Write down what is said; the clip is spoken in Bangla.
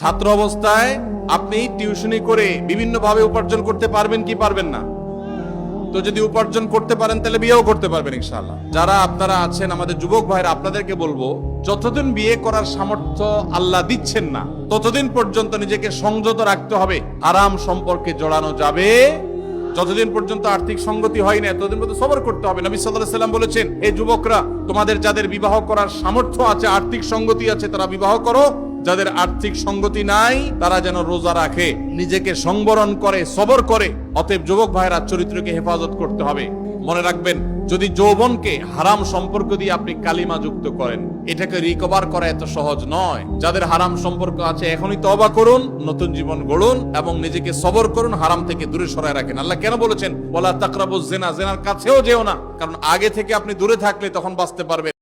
ছাত্র অবস্থায় আপনি টিউশনি করে বিভিন্ন ভাবে উপার্জন করতে পারবেন কি পারবেন না? তো যদি উপার্জন করতে পারেন, তাহলে বিয়েও করতে পারবেন ইনশাআল্লাহ। যারা আপনারা আছেন, আমাদের যুবক ভাইরা, আপনাদেরকে বলব, যতদিন বিয়ে করার সামর্থ্য আল্লাহ দিচ্ছেন না, ততদিন পর্যন্ত নিজেকে সংযত রাখতে হবে। আরাম সম্পর্কে জড়ানো যাবে। যতদিন পর্যন্ত আর্থিক সঙ্গতি হয় না, ততদিন পর্যন্ত সবর করতে হবে। নবী আলাইহি সাল্লাম বলেছেন এই যুবকরা, তোমাদের যাদের বিবাহ করার সামর্থ্য আছে, আর্থিক সঙ্গতি আছে, তারা বিবাহ করো। যাদের আর্থিক সঙ্গতি নাই, তারা যেন রোজা রাখে, নিজেকে সংবরণ করে, সবর করে, অতএব যুবক ভাইয়েরা চরিত্রকে হেফাজত করতে হবে। মনে রাখবেন, যদি যৌবনকে হারাম সম্পর্ক দিয়ে আপনি কালিমা যুক্ত করেন, এটাকে রিকভার করা এত সহজ নয়। যাদের হারাম সম্পর্ক আছে, এখনই তবা করুন, নতুন জীবন গড়ুন, এবং নিজেকে সবর করুন, হারাম থেকে দূরে সরায় রাখেন। আল্লাহ কেন বলেছেন বলা তাকরাবু জেনা জেনার কাছেও যেও না, কারণ আগে থেকে আপনি দূরে থাকলে তখন বাঁচতে পারবেন।